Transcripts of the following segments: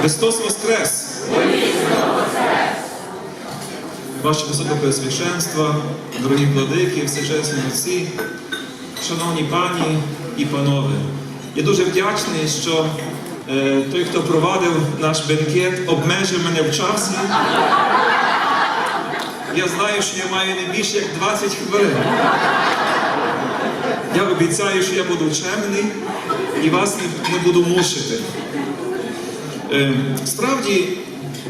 Христос Воскрес! Ваше Високопреосвященство, дорогі владики, всечесні отці, шановні пані і панове, я дуже вдячний, що е, той, хто провадив наш бенкет, обмежив мене в часі. Я знаю, що я маю не більше як 20 хвилин. Я обіцяю, що я буду чемний і вас не, не буду мушити. Е, Справді,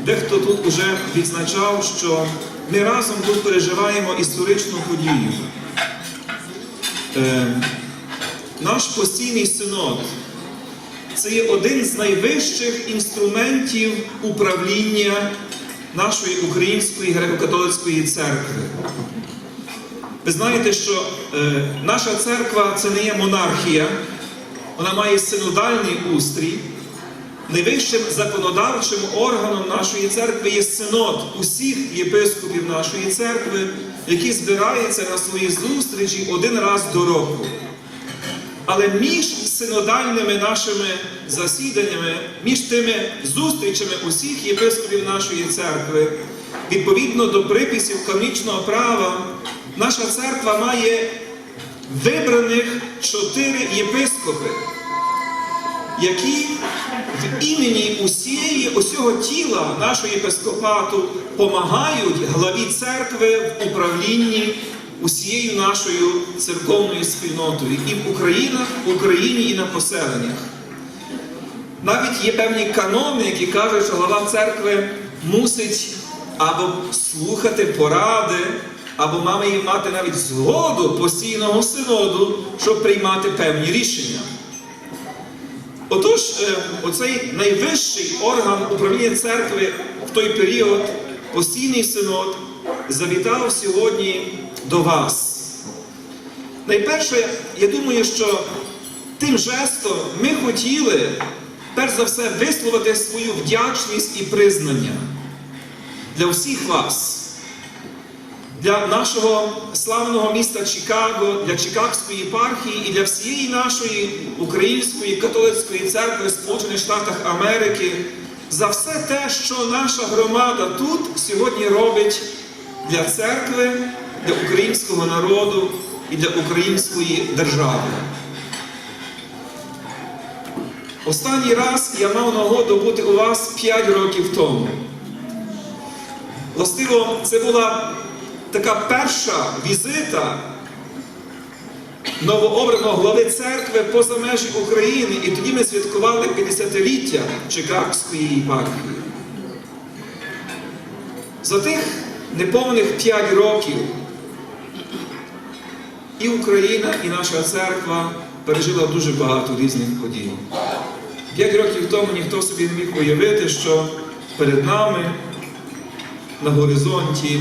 дехто тут уже відзначав, що ми разом тут переживаємо історичну подію. Е, Наш постійний синод це є один з найвищих інструментів управління нашої української греко-католицької церкви. Ви знаєте, що е, наша церква це не є монархія, вона має синодальний устрій. Найвищим законодавчим органом нашої церкви є синод усіх єпископів нашої церкви, які збираються на свої зустрічі один раз до року. Але між синодальними нашими засіданнями, між тими зустрічами усіх єпископів нашої церкви, відповідно до приписів канонічного права, наша церква має вибраних чотири єпископи, які в імені усієї, усього тіла нашого єпископату помагають главі церкви в управлінні усією нашою церковною спільнотою і в Українах, в Україні і на поселеннях. Навіть є певні канони, які кажуть, що глава церкви мусить або слухати поради, або має мати навіть згоду постійного синоду, щоб приймати певні рішення. Отож, е, оцей найвищий орган управління церкви в той період, постійний синод, завітав сьогодні до вас. Найперше, я думаю, що тим жестом ми хотіли, перш за все, висловити свою вдячність і признання для всіх вас, для нашого славного міста Чикаго, для Чикагської єпархії і для всієї нашої української католицької церкви Сполучених Штатах Америки за все те, що наша громада тут сьогодні робить для церкви, для українського народу і для української держави. Останній раз я мав нагоду бути у вас 5 років тому. Властиво, це була така перша візита новообраного глави церкви поза межі України, і тоді ми святкували 50-ліття Чикагської єпархії. За тих неповних 5 років і Україна, і наша церква пережила дуже багато різних подій. П'ять років тому ніхто собі не міг уявити, що перед нами на горизонті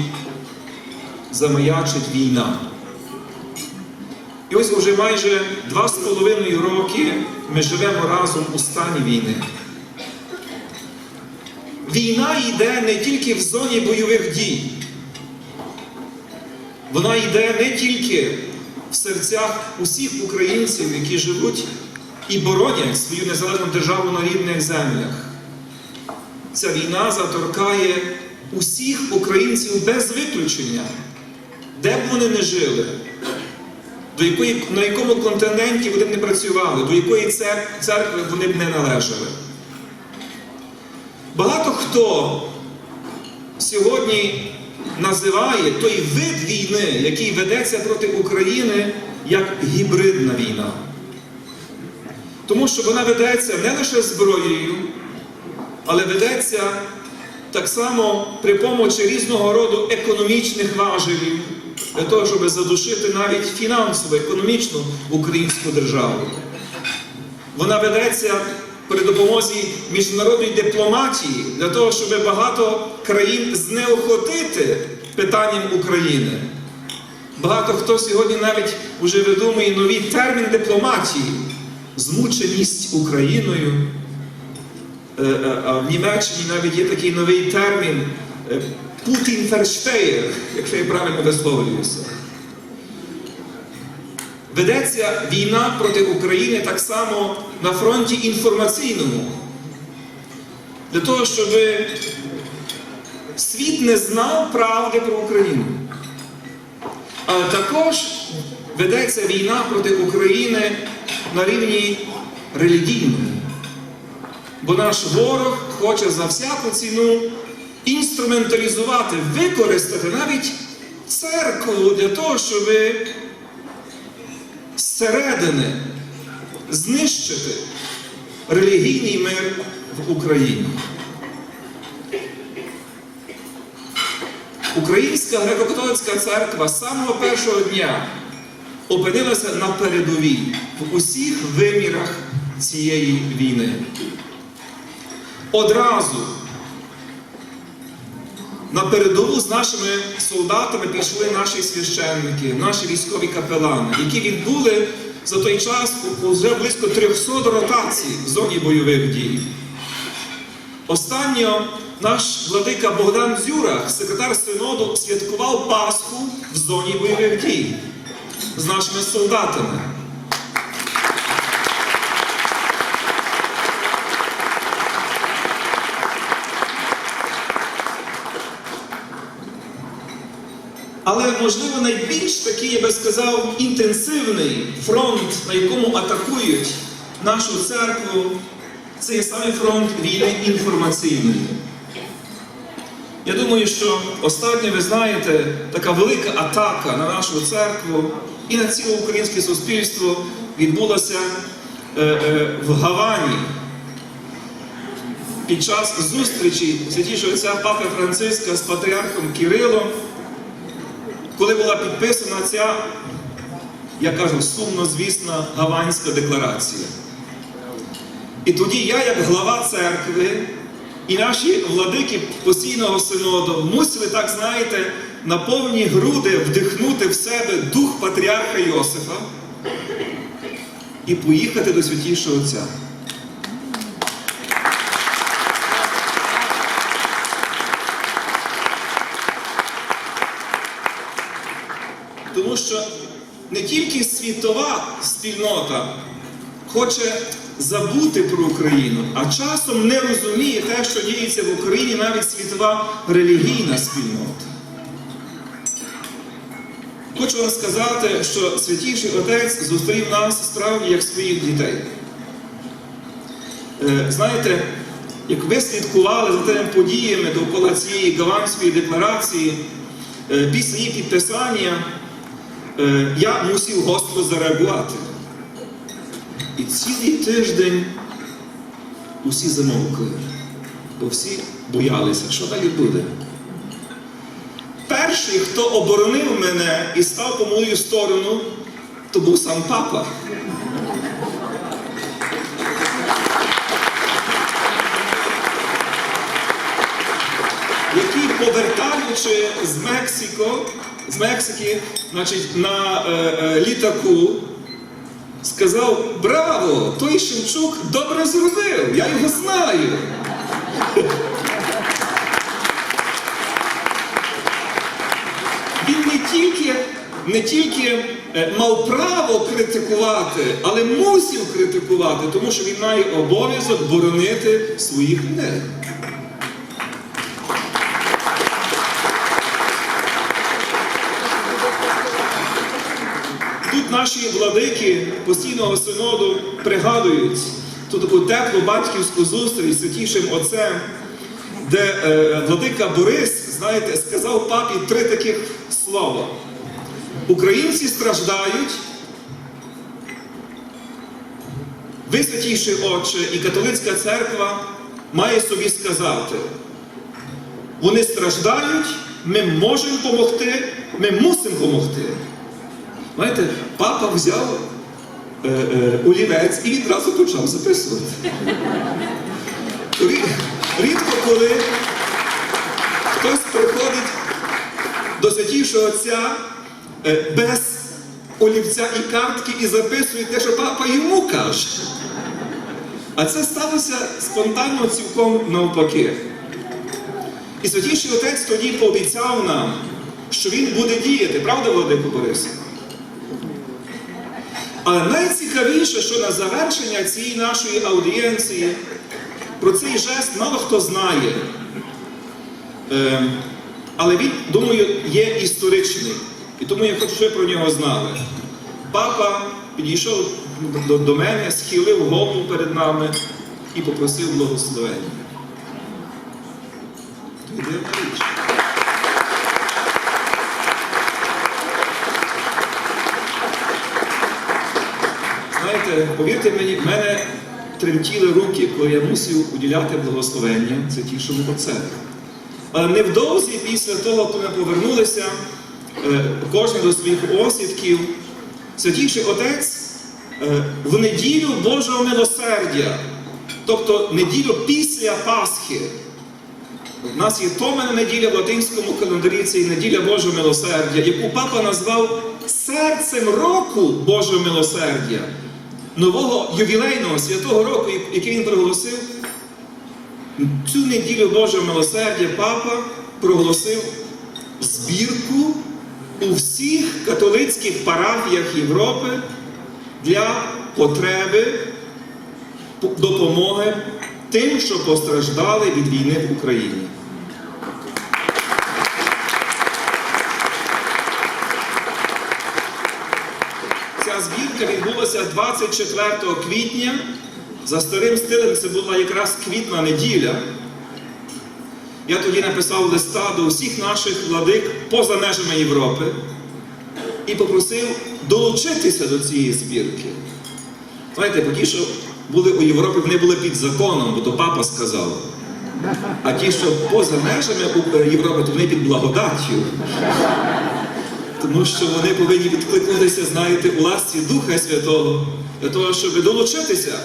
замаячить війна. І ось уже майже два з половиною роки ми живемо разом у стані війни. Війна йде не тільки в зоні бойових дій. Вона йде не тільки в серцях усіх українців, які живуть і боронять свою незалежну державу на рідних землях. Ця війна заторкає усіх українців без виключення, де б вони не жили, до якої, на якому континенті вони б не працювали, до якої церкви вони б не належали. Багато хто сьогодні називає той вид війни, який ведеться проти України, як гібридна війна. Тому що вона ведеться не лише зброєю, але ведеться так само при помочі різного роду економічних важелів, для того, щоб задушити навіть фінансово, економічну українську державу. Вона ведеться при допомозі міжнародної дипломатії для того, щоб багато країн знеохотити питанням України. Багато хто сьогодні навіть вже видумує новий термін дипломатії змученість Україною. Е, е, в Німеччині навіть є такий новий термін е, Путін ферштеєр, якщо я правильно висловлююся. Ведеться війна проти України так само на фронті інформаційному. для того, щоб світ не знав правди про Україну. Але також ведеться війна проти України на рівні релігійному. Бо наш ворог хоче за всяку ціну інструменталізувати, використати навіть церкву для того, щоб зсередини знищити релігійний мир в Україні. Українська греко-католицька церква з самого першого дня опинилася на передовій в усіх вимірах цієї війни. Одразу на передову з нашими солдатами пішли наші священники, наші військові капелани, які відбули за той час вже близько 300 ротацій в зоні бойових дій. Останньо наш владика Богдан Дзюрах, секретар синоду, святкував Пасху в зоні бойових дій з нашими солдатами. Але, можливо, найбільш такий, я би сказав, інтенсивний фронт, на якому атакують нашу церкву, це є саме фронт війни інформаційної. Я думаю, що останнє, ви знаєте, така велика атака на нашу церкву і на ціле українське суспільство відбулася е, е, в Гавані під час зустрічі святішого отця Папи Франциска з патріархом Кирилом, коли була підписана ця, я кажу, сумно звісна Гаванська декларація. І тоді я, як глава церкви, і наші владики постійного синоду мусили, так знаєте, на повні груди вдихнути в себе дух патріарха Йосифа і поїхати до святішого Отця. Тому що не тільки світова спільнота хоче забути про Україну, а часом не розуміє те, що діється в Україні, навіть світова релігійна спільнота. Хочу вам сказати, що Святіший Отець зустрів нас справді як своїх дітей. Е, Знаєте, як ви слідкували за тими подіями довкола цієї Гаванської декларації, е, після її підписання, я мусив гостро зареагувати. І цілий тиждень усі замовкли, бо всі боялися, що далі буде. Перший, хто оборонив мене і став по мою сторону, то був сам папа. Повертаючи з Мексико, з Мексики, значить, на е, е, літаку, сказав: Браво! Той Шевчук добре зробив, я його знаю. Він не тільки, не тільки е, мав право критикувати, але мусив критикувати, тому що він має обов'язок боронити своїх людей. Тут наші владики постійного синоду пригадують ту таку теплу батьківську зустріч з святішим отцем, де е, владика Борис, знаєте, сказав папі три таких слова. Українці страждають, ви, святіший Отче, і католицька церква має собі сказати, вони страждають, ми можемо допомогти, ми мусимо допомогти. Знаєте, папа взяв е, е, олівець і відразу почав записувати. Рі- Рідко коли хтось приходить до святішого отця е, без олівця і картки і записує те, що папа йому каже. А це сталося спонтанно цілком навпаки. І святіший отець тоді пообіцяв нам, що він буде діяти, правда, Владико Борисе? Але найцікавіше, що на завершення цієї нашої аудієнції Про цей жест мало хто знає. Е, але він, думаю, є історичний. І тому я хочу, щоб про нього знали. Папа підійшов до, мене, схилив голову перед нами і попросив благословення. Дивна річ. Знаєте, повірте мені, в мене тремтіли руки, коли я мусив уділяти благословення святішому отцеві. Але невдовзі після того, коли ми повернулися, е, кожен до своїх осідків, святіший отець е, в неділю Божого милосердя, тобто неділю після Пасхи. У нас є Томена неділя в латинському календарі, це і неділя Божого милосердя, яку папа назвав серцем року Божого милосердя, нового ювілейного святого року, який він проголосив. Цю неділю Божого милосердя папа проголосив збірку у всіх католицьких парафіях Європи для потреби допомоги тим, що постраждали від війни в Україні. Ця збірка 24 квітня. За старим стилем це була якраз квітна неділя. Я тоді написав листа до всіх наших владик поза межами Європи і попросив долучитися до цієї збірки. Знаєте, ті, що були у Європі, вони були під законом, бо то папа сказав. А ті, що поза межами Європи, то вони під благодаттю. Тому що вони повинні відкликнутися, знаєте, у ласці Духа Святого, для того, щоб долучитися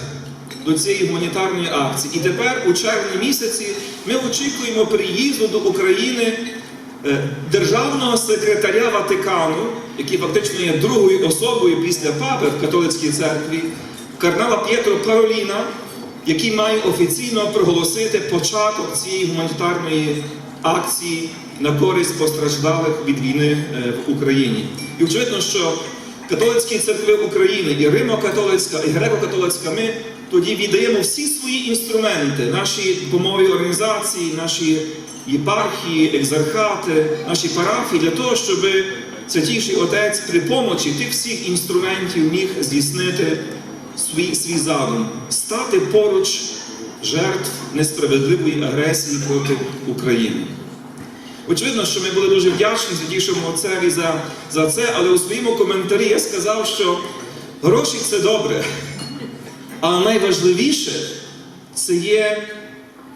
до цієї гуманітарної акції. І тепер, у червні місяці, ми очікуємо приїзду до України е, державного секретаря Ватикану, який фактично є другою особою після папи в католицькій церкві, кардинала П'єтро Пароліна, який має офіційно проголосити початок цієї гуманітарної акції на користь постраждалих від війни е, в Україні. І очевидно, що католицькі церкви України, і Римо-католицька, і греко-католицька, ми тоді віддаємо всі свої інструменти, наші допомогові організації, наші єпархії, екзархати, наші парафії для того, щоб Святіший Отець при помочі тих всіх інструментів міг здійснити свій, свій задум, стати поруч жертв несправедливої агресії проти України. Очевидно, що ми були дуже вдячні Святішому Отцеві за, за це, але у своєму коментарі я сказав, що гроші це добре. А найважливіше це є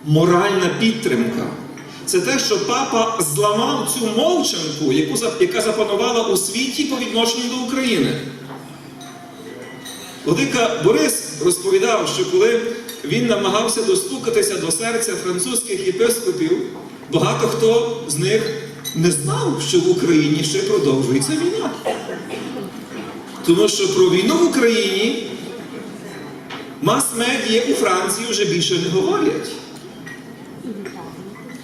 моральна підтримка. Це те, що папа зламав цю мовчанку, яку, яка запанувала у світі по відношенню до України. Владика Борис розповідав, що коли він намагався достукатися до серця французьких єпископів, багато хто з них не знав, що в Україні ще продовжується війна. Тому що про війну в Україні мас-медіа у Франції вже більше не говорять.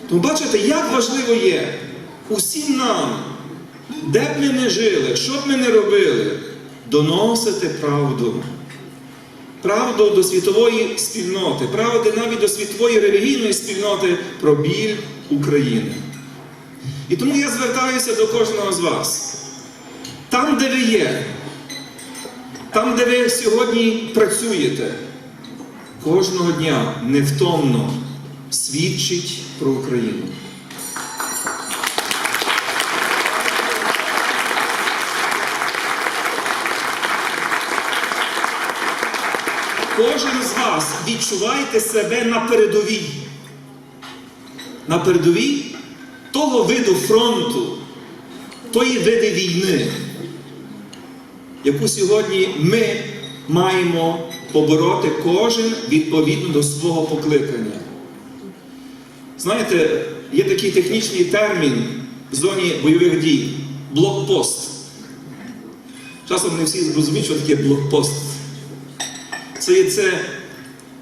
Тому бачите, як важливо є усім нам, де б ми не жили, що б ми не робили, доносити правду. Правду до світової спільноти, правди навіть до світової релігійної спільноти про біль України. І тому я звертаюся до кожного з вас. Там, де ви є, там, де ви сьогодні працюєте, кожного дня невтомно свідчить про Україну. Кожен з вас відчувайте себе на передовій. На передовій того виду фронту, тої види війни, яку сьогодні ми маємо побороти кожен відповідно до свого покликання. Знаєте, є такий технічний термін в зоні бойових дій блокпост. Часом не всі зрозуміють, що таке блокпост. Це це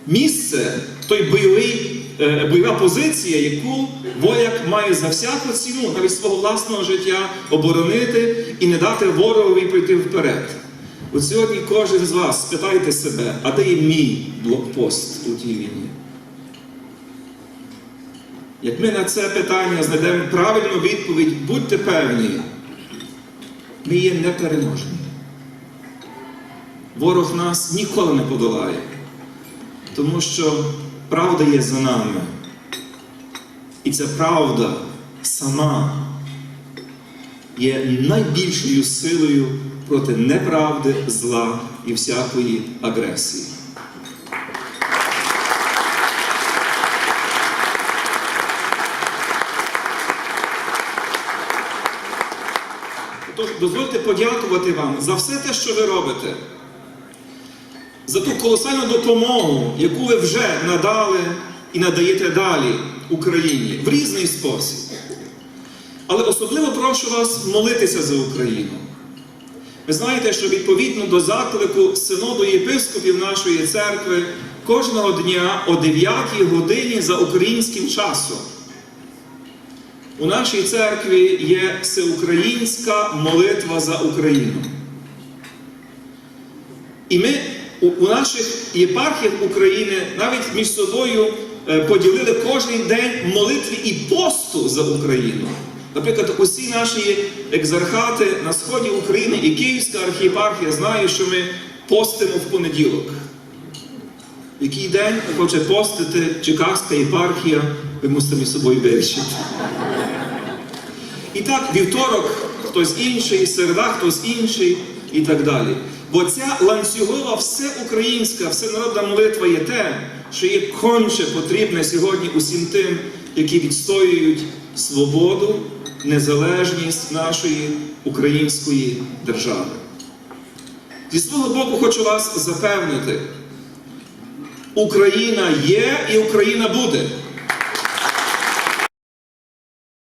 місце, той бойовий, е, бойова позиція, яку вояк має за всяку ціну, навіть свого власного життя, оборонити і не дати ворогові прийти вперед. От сьогодні кожен з вас спитайте себе, а де є мій блокпост у тій війні? Як ми на це питання знайдемо правильну відповідь, будьте певні, ми є непереможні. Ворог нас ніколи не подолає, тому що правда є за нами. І ця правда сама є найбільшою силою проти неправди, зла і всякої агресії. Тож дозвольте подякувати вам за все те, що ви робите, за ту колосальну допомогу, яку ви вже надали і надаєте далі Україні в різний спосіб. Але особливо прошу вас молитися за Україну. Ви знаєте, що відповідно до заклику синоду єпископів нашої церкви кожного дня о 9 годині за українським часом. У нашій церкві є всеукраїнська молитва за Україну. І ми у, наших єпархіях України навіть між собою е, поділили кожен день молитви і посту за Україну. Наприклад, усі наші екзархати на сході України і Київська архієпархія знають, що ми постимо в понеділок. Який день хоче постити Чикагська єпархія, ви мусите між собою вирішити. І так, вівторок хтось інший, середа хтось інший і так далі. Бо ця ланцюгова всеукраїнська, всенародна молитва є те, що є конче потрібне сьогодні усім тим, які відстоюють свободу, незалежність нашої української держави. Зі свого боку хочу вас запевнити, Україна є і Україна буде.